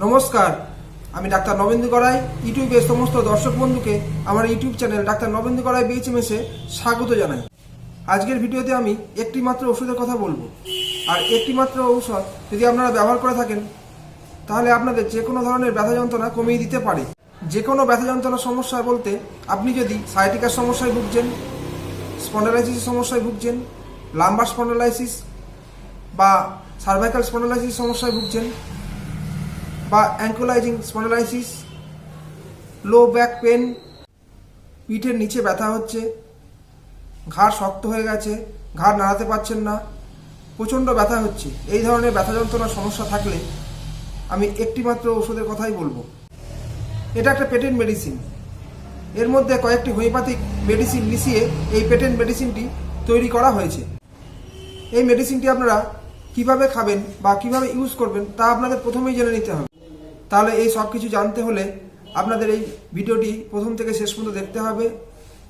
নমস্কার, আমি ডাক্তার নবেন্দু গড়াই ইউটিউবে সমস্ত দর্শক বন্ধুকে আমার YouTube channel doctor Nabendu Garai বিএচএমএসে স্বাগত জানাই। আজকের ভিডিওতে আমি একটি মাত্র ওষুধের কথা বলব। আর একটি মাত্র ঔষধ যদি আপনারা ব্যবহার করে থাকেন, তাহলে আপনাদের যে কোনো ধরনের ব্যথা যন্ত্রণা কমিয়ে দিতে পারে। যে কোনো ব্যথা যন্ত্রণার সমস্যা বলতে আপনি যদি সাইটিকার সমস্যায় ভুগছেন স্পন্ডালাইসিসের সমস্যায় ভুগছেন লাম্বার স্পন্ডালাইসিস বা সার্ভাইকাল স্পন্ডালাইসিস সমস্যায় ভুগছেন বা ankylosing spondylosis low back pain পিঠের নিচে ব্যথা হচ্ছে, ঘাড় শক্ত হয়ে গেছে, ঘাড় নাড়াতে পারছেন না, প্রচণ্ড ব্যথা হচ্ছে। এই ধরনের ব্যথা যন্ত্রণার সমস্যা থাকলে আমি একটি মাত্র ওষুধের কথাই বলব। এটা একটা পেটেন্ট মেডিসিন এর মধ্যে কয়েকটি হোমিওপ্যাথিক মেডিসিন মিশিয়ে এই পেটেন্ট মেডিসিনটি তৈরি করা হয়েছে। এই মেডিসিনটি আপনারা কীভাবে খাবেন বা কীভাবে ইউজ করবেন তা আপনাদের প্রথমেই জেনে নিতে হবে। তাহলে এই সব কিছু জানতে হলে আপনাদের এই ভিডিওটি প্রথম থেকে শেষ পর্যন্ত দেখতে হবে।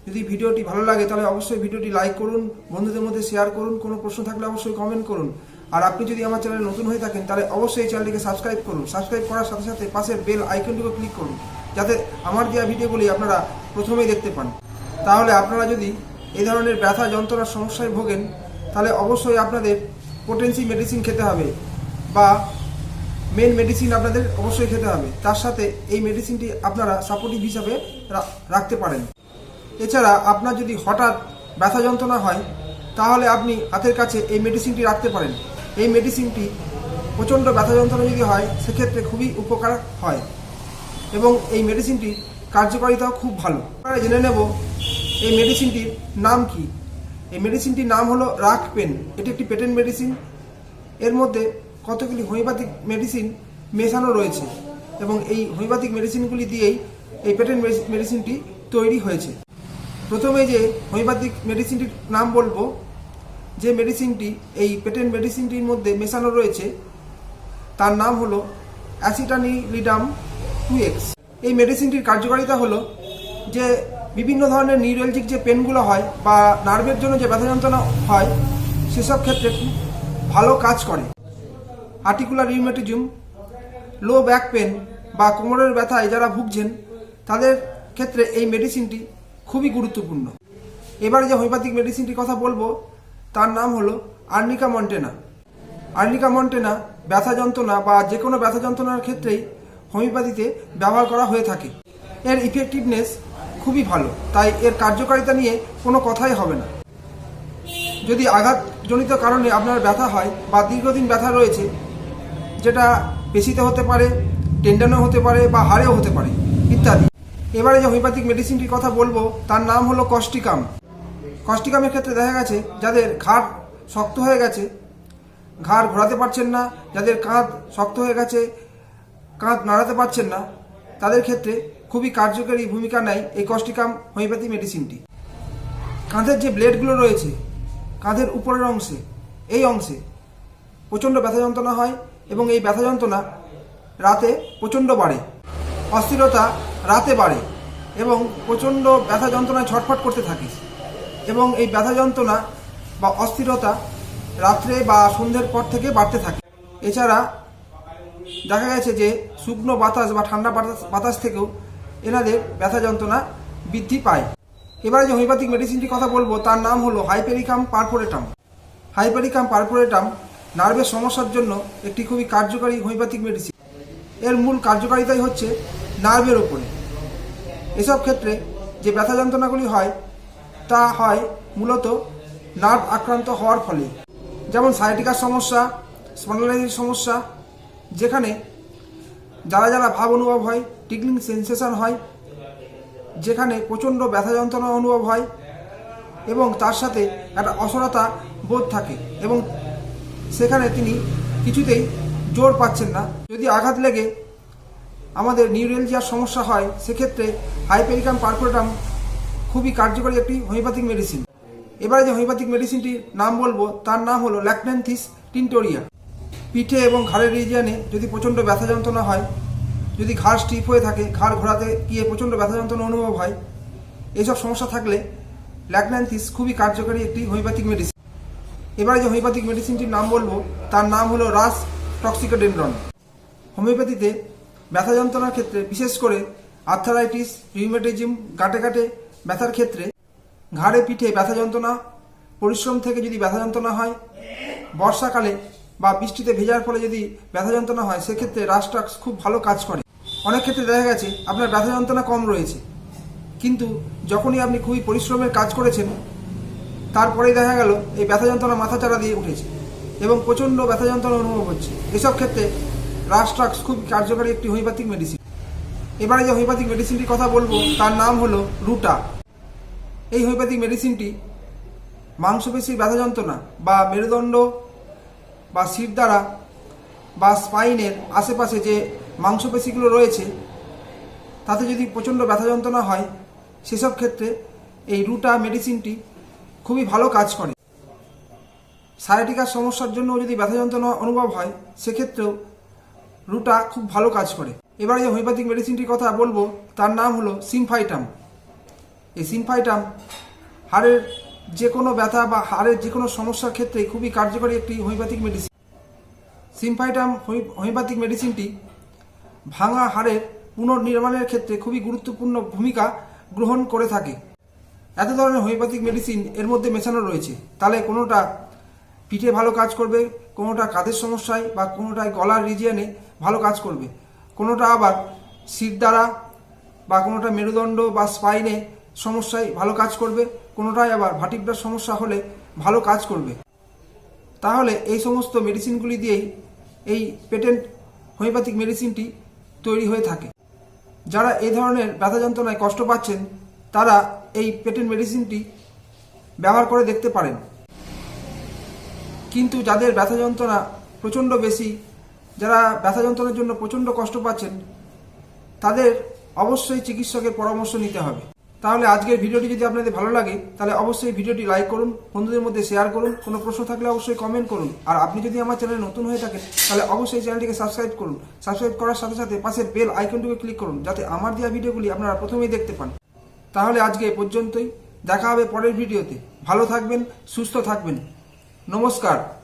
যদি ভিডিওটি ভালো লাগে তাহলে অবশ্যই ভিডিওটি লাইক করুন, বন্ধুদের মধ্যে শেয়ার করুন, কোনো প্রশ্ন থাকলে অবশ্যই কমেন্ট করুন। আর আপনি যদি আমার চ্যানেলে নতুন হয়ে থাকেন তাহলে অবশ্যই এই চ্যানেলটিকে সাবস্ক্রাইব করুন। সাবস্ক্রাইব করার সাথে সাথে পাশের বেল আইকনটিকে ক্লিক করুন, যাতে আমার দেওয়া ভিডিওগুলি আপনারা প্রথমেই দেখতে পান। তাহলে আপনারা যদি এই ধরনের ব্যথা, যন্ত্রণার সমস্যায় ভোগেন, তাহলে অবশ্যই আপনাদের পোটেন্সি মেডিসিন খেতে হবে বা মেন মেডিসিন আপনাদের অবশ্যই খেতে হবে। তার সাথে এই মেডিসিনটি আপনারা সাপোর্টিভ হিসাবে রাখতে পারেন। এছাড়া আপনার যদি হঠাৎ ব্যথা যন্ত্রণা হয়, তাহলে আপনি হাতের কাছে এই মেডিসিনটি রাখতে পারেন। এই মেডিসিনটি প্রচণ্ড ব্যথা যন্ত্রণা যদি হয়, সেক্ষেত্রে খুবই উপকার হয় এবং এই মেডিসিনটির কার্যকারিতাও খুব ভালো। আমরা জেনে নেব এই মেডিসিনটির নাম কি? এই মেডিসিনটির নাম হলো রাক পেন এটি একটি পেটেন্ট মেডিসিন এর মধ্যে কতগুলি হোমিওপ্যাথিক মেডিসিন মেশানো রয়েছে এবং এই হোমিওপ্যাথিক মেডিসিনগুলি দিয়েই এই পেটেন্ট মেডিসিনটি তৈরি হয়েছে। প্রথমে যে হোমিওপ্যাথিক মেডিসিনটির নাম বলব, যে মেডিসিনটি, এই পেটেন্ট মেডিসিনটির মধ্যে মেশানো রয়েছে, তার নাম হলো অ্যাসিটানিলিডাম টু এক্স। এই মেডিসিনটির কার্যকারিতা হলো যে বিভিন্ন ধরনের নিউরোলজিক যে পেনগুলো হয় বা নার্ভের জন্য যে ব্যথা যন্ত্রণা হয়, সেসব ক্ষেত্রে ভালো কাজ করে। Articular rheumatism low back pain বা কোমরের ব্যথায় যারা ভুগছেন, তাদের ক্ষেত্রে এই মেডিসিনটি খুবই গুরুত্বপূর্ণ। এবারে যে হোমিওপ্যাথিক মেডিসিনটির কথা বলব, তার নাম হলো আর্নিকা মন্টেনা আর্নিকা মন্টেনা ব্যথা যন্ত্রণা বা যে কোনো ব্যথা যন্ত্রণার ক্ষেত্রেই হোমিওপ্যাথিতে ব্যবহার করা হয়ে থাকে। এর ইফেক্টিভনেস খুবই ভালো, তাই এর কার্যকারিতা নিয়ে কোনো কথাই হবে না। যদি আঘাতজনিত কারণে আপনার ব্যথা হয় বা দীর্ঘদিন ব্যথা রয়েছে যেটা পেশিতে হতে পারে, টেন্ডানও হতে পারে বা হাড়েও হতে পারে, ইত্যাদি। এবারে যে হোমিওপ্যাথিক মেডিসিনটির কথা বলব, তার নাম হলো কস্টিকাম কস্টিকামের ক্ষেত্রে দেখা গেছে, যাদের ঘাড় শক্ত হয়ে গেছে, ঘাড় ঘোরাতে পারছেন না, যাদের কাঁধ শক্ত হয়ে গেছে, কাঁধ নাড়াতে পারছেন না, তাদের ক্ষেত্রে খুবই কার্যকরী ভূমিকা নেয় এই কস্টিকাম হোমিওপ্যাথি মেডিসিনটি। কাঁধের যে ব্লেডগুলো রয়েছে, কাঁধের উপরের অংশে, এই অংশে প্রচণ্ড ব্যথা যন্ত্রণা হয় এবং এই ব্যথা যন্ত্রণা রাতে প্রচণ্ড বাড়ে। অস্থিরতা রাতে বাড়ে এবং প্রচণ্ড ব্যথা যন্ত্রণায় ছটফট করতে থাকে। এবং এই ব্যথা যন্ত্রণা বা অস্থিরতা রাত্রে বা সন্ধ্যের পর থেকে বাড়তে থাকে। এছাড়া দেখা গেছে যে শুকনো বাতাস বা ঠান্ডা বাতাস বাতাস থেকেও এনাদের ব্যথা যন্ত্রণা বৃদ্ধি পায়। এবারে যে হোমিওপ্যাথিক মেডিসিনটির কথা বলব, তার নাম হলো হাইপেরিকাম পারফোরেটাম। হাইপেরিকাম পারফোরেটাম নার্ভের সমস্যার জন্য একটি খুবই কার্যকারী হোমিওপ্যাথিক মেডিসিন এর মূল কার্যকারিতাই হচ্ছে নার্ভের ওপরে এসব ক্ষেত্রে যে ব্যথা যন্ত্রণাগুলি হয়, তা হয় মূলত নার্ভ আক্রান্ত হওয়ার ফলে। যেমন সাইটিকার সমস্যা স্পন্ডালাইটিস সমস্যা, যেখানে যারা যারা ভাব অনুভব হয়, টিকলিং সেন্সেশন হয়, যেখানে প্রচণ্ড ব্যথা যন্ত্রণা অনুভব হয়, এবং তার সাথে একটা অসরতা বোধ থাকে, এবং সেখানে তিনি কিছুতেই জোর পাচ্ছেন না। যদি আঘাত লেগে আমাদের নিউরেলজিয়ার সমস্যা হয়, সেক্ষেত্রে হাইপেরিকাম পারফোরেটাম খুবই কার্যকরী একটি হোমিওপ্যাথিক মেডিসিন। এবারে যে হোমিওপ্যাথিক মেডিসিনটির নাম বলব, তার নাম হলো ল্যাকটেন্থিস টিনটোরিয়া। পিঠে এবং ঘাড়ের রিজিয়ানে যদি প্রচণ্ড ব্যথা যন্ত্রণা হয়, যদি ঘাড় স্টিফ হয়ে থাকে, ঘাড় ঘোরাতে গিয়ে প্রচণ্ড ব্যথা যন্ত্রণা অনুভব হয় এইসব সমস্যা থাকলে ল্যাকন্যান্থিস খুবই কার্যকরী একটি হোমিওপ্যাথিক মেডিসিন। এবারে যে হোমিওপ্যাথিক মেডিসিনটির নাম বলব, তার নাম হলো রাস টক্সিকোডেন্ড্রন। হোমিওপ্যাথিতে ব্যথা যন্ত্রণার ক্ষেত্রে, বিশেষ করে আর্থারাইটিস, রিউমেটিজম গাঁটে গাঁটে ব্যথার ক্ষেত্রে, ঘাড়ে পিঠে ব্যথা যন্ত্রণা, পরিশ্রম থেকে যদি ব্যথা যন্ত্রণা হয়, বর্ষাকালে বা বৃষ্টিতে ভেজার ফলে যদি ব্যথা যন্ত্রণা হয়, সেক্ষেত্রে রাস্টাক্স খুব ভালো কাজ করে। অনেক ক্ষেত্রে দেখা গেছে, আপনার ব্যথা যন্ত্রণা কম রয়েছে। কিন্তু যখনই আপনি খুবই পরিশ্রমের কাজ করেছেন তারপরেই দেখা গেল, এই ব্যথা যন্ত্রণা মাথা চাড়া দিয়ে উঠেছে এবং প্রচণ্ড ব্যথা যন্ত্রণা অনুভব হচ্ছে। এসব ক্ষেত্রে রাস্ট্রাক্স খুব কার্যকারী একটি হোমিওপ্যাথিক মেডিসিন এবারে যে হোমিওপ্যাথিক মেডিসিনটির কথা বলব, তার নাম হলো রুটা। এই হোমিওপ্যাথিক মেডিসিনটি মাংসপেশির ব্যথা যন্ত্রণা বা মেরুদণ্ড বা দ্বারা বা স্পাইনের আশেপাশে যে মাংসপেশিগুলো রয়েছে, তাতে যদি প্রচণ্ড ব্যথা যন্ত্রণা হয়, সেসব ক্ষেত্রে এই রুটা মেডিসিনটি খুবই ভালো কাজ করে। সায়াটিকার সমস্যার জন্য যদি ব্যথা যন্ত্রণা অনুভব হয়, সেক্ষেত্রেও রুটা খুব ভালো কাজ করে। এবারে যে হোমিওপ্যাথিক মেডিসিনটির কথা বলব, তার নাম হলো সিমফাইটাম এই সিমফাইটাম হাড়ের যে কোনো ব্যথা বা হাড়ের যে কোনো সমস্যার ক্ষেত্রে খুবই কার্যকরী একটি হোমিওপ্যাথিক মেডিসিন। সিমফাইটাম হোমি- হোমিওপ্যাথিক মেডিসিনটি ভাঙা হাড়ের পুনর্নির্মাণের ক্ষেত্রে খুবই গুরুত্বপূর্ণ ভূমিকা গ্রহণ করে থাকে। এত ধরনের হোমিওপ্যাথিক মেডিসিন এর মধ্যে মেশানো রয়েছে। তাহলে কোনোটা পিঠে ভালো কাজ করবে, কোনোটা কাঁধের সমস্যায় বা কোনোটায় গলার রিজিয়নে ভালো কাজ করবে। কোনোটা আবার শির দ্বারা বা কোনোটা মেরুদণ্ড বা স্পাইনে সমস্যায় ভালো কাজ করবে, কোনোটায় আবার ভাটিব্রার সমস্যা হলে ভালো কাজ করবে। তাহলে এই সমস্ত মেডিসিনগুলি দিয়েই এই পেটেন্ট হোমিওপ্যাথিক মেডিসিনটি তৈরি হয়ে থাকে। যারা এই ধরনের ব্যথা যন্ত্রণায় কষ্ট পাচ্ছেন, তারা এই পেটেন্ট মেডিসিনটি ব্যবহার করে দেখতে পারেন। কিন্তু যাদের ব্যথা যন্ত্রণা প্রচণ্ড বেশি, যারা ব্যথা যন্ত্রণার জন্য প্রচণ্ড কষ্ট পাচ্ছেন, তাদের অবশ্যই চিকিৎসকের পরামর্শ নিতে হবে। তাহলে আজকের ভিডিওটি যদি আপনাদের ভালো লাগে, তাহলে অবশ্যই ভিডিওটি লাইক করুন, বন্ধুদের মধ্যে শেয়ার করুন, কোনো প্রশ্ন থাকলে অবশ্যই কমেন্ট করুন। আর আপনি যদি আমার চ্যানেলে নতুন হয়ে থাকেন, তাহলে অবশ্যই চ্যানেলটিকে সাবস্ক্রাইব করুন। সাবস্ক্রাইব করার সাথে সাথে পাশের বেল আইকনটিকে ক্লিক করুন, যাতে আমার দেওয়া ভিডিওগুলি আপনারা প্রথমেই দেখতে পান। তাহলে আজকে এ পর্যন্তই। দেখা হবে পরের ভিডিওতে। ভালো থাকবেন সুস্থ থাকবেন। নমস্কার।